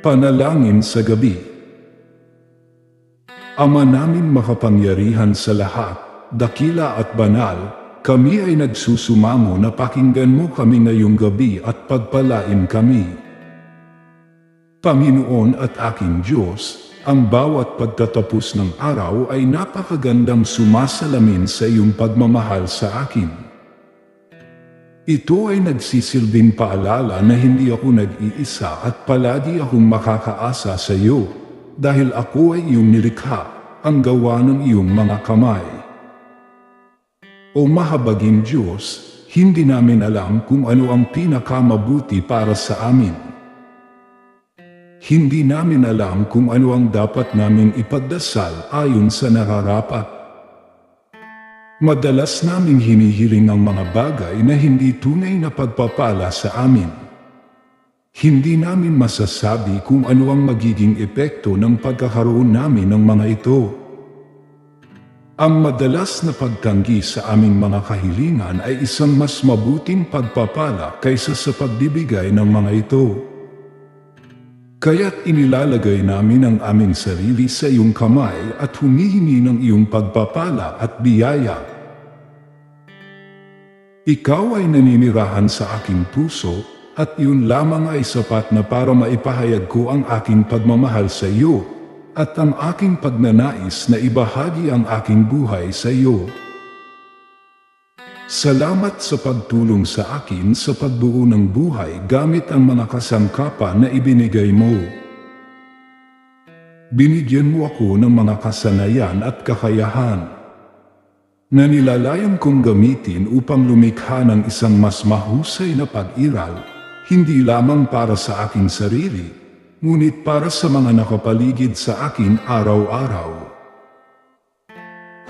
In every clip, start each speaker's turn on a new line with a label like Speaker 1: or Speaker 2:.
Speaker 1: Panalangin sa gabi. Ama namin makapangyarihan sa lahat, dakila at banal, kami ay nagsusumango na pakinggan mo kami ngayong gabi at pagpalain kami. Panginoon at aking Diyos, ang bawat pagtatapos ng araw ay napakagandang sumasalamin sa iyong pagmamahal sa akin. Ito ay nagsisilbing paalala na hindi ako nag-iisa at palagi akong makakaasa sa iyo dahil ako ay iyong nilikha, ang gawa ng iyong mga kamay. O mahabaging Diyos, hindi namin alam kung ano ang pinakamabuti para sa amin. Hindi namin alam kung ano ang dapat naming ipagdasal ayon sa nararapat. Madalas naming hinihiling ang mga bagay na hindi tunay na pagpapala sa amin. Hindi namin masasabi kung ano ang magiging epekto ng pagkakaroon namin ng mga ito. Ang madalas na pagtanggi sa aming mga kahilingan ay isang mas mabuting pagpapala kaysa sa pagbibigay ng mga ito. Kaya't inilalagay namin ang aming sarili sa iyong kamay at humihingi ng iyong pagpapala at biyaya. Ikaw ay naninirahan sa aking puso at yun lamang ay sapat na para maipahayag ko ang aking pagmamahal sa iyo at ang aking pagnanais na ibahagi ang aking buhay sa iyo. Salamat sa pagtulong sa akin sa pagbuo ng buhay gamit ang mga na ibinigay mo. Binigyan mo ako ng mga kasanayan at kakayahan na nilalayang kong gamitin upang lumikha ng isang mas mahusay na pag-iral, hindi lamang para sa aking sarili, ngunit para sa mga nakapaligid sa akin araw-araw.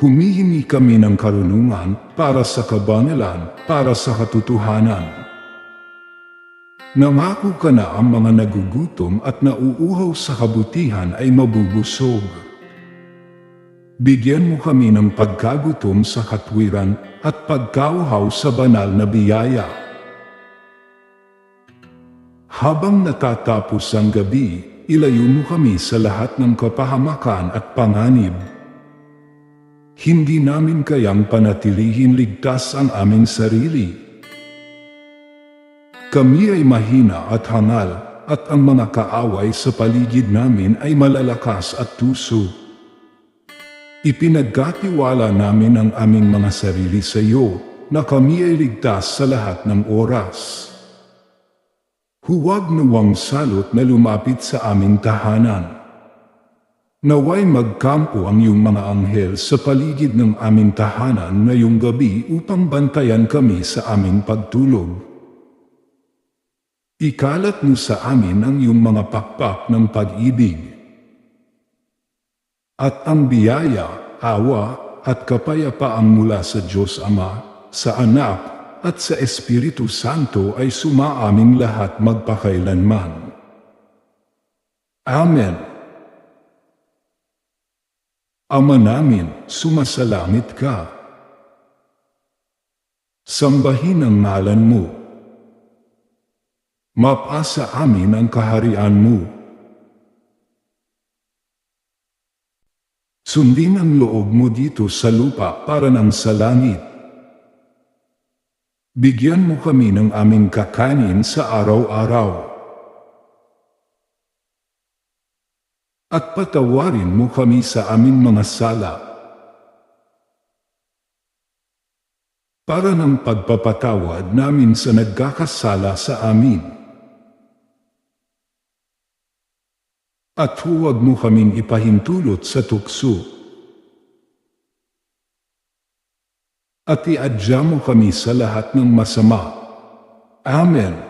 Speaker 1: Humihingi kami ng karunungan para sa kabangalan, para sa katotohanan. Nangako ka na ang mga nagugutom at nauuhaw sa kabutihan ay mabubusog. Bigyan mo kami ng pagkagutom sa katwiran at pagkauhaw sa banal na biyaya. Habang natatapos ang gabi, ilayo mo kami sa lahat ng kapahamakan at panganib. Hindi namin kayang panatilihin ligtas ang aming sarili. Kami ay mahina at hangal at ang mga kaaway sa paligid namin ay malalakas at tuso. Ipinagkatiwala namin ang aming mga sarili sa iyo na kami ay ligtas sa lahat ng oras. Huwag nawang salot na lumapit sa aming tahanan. Naway magkampo ang iyong mga anghel sa paligid ng aming tahanan ngayong gabi upang bantayan kami sa aming pagtulog. Ikalat mo sa amin ang iyong mga pakpak ng pag-ibig. At ang biyaya, awa, at kapayapaan mula sa Diyos Ama, sa Anak, at sa Espiritu Santo ay sumaaming lahat magpakailanman. Amen. Ama namin, sumasalamit ka. Sambahin ang ngalan mo. Mapasa amin ang kaharian mo. Sundin ang loob mo dito sa lupa para ng sa langit. Bigyan mo kami ng aming kakanin sa araw-araw. At patawarin mo kami sa aming mga sala. Para ng pagpapatawad namin sa nagkakasala sa amin. At huwag mo kaming ipahintulot sa tukso. At iadya mo kami sa lahat ng masama. Amen.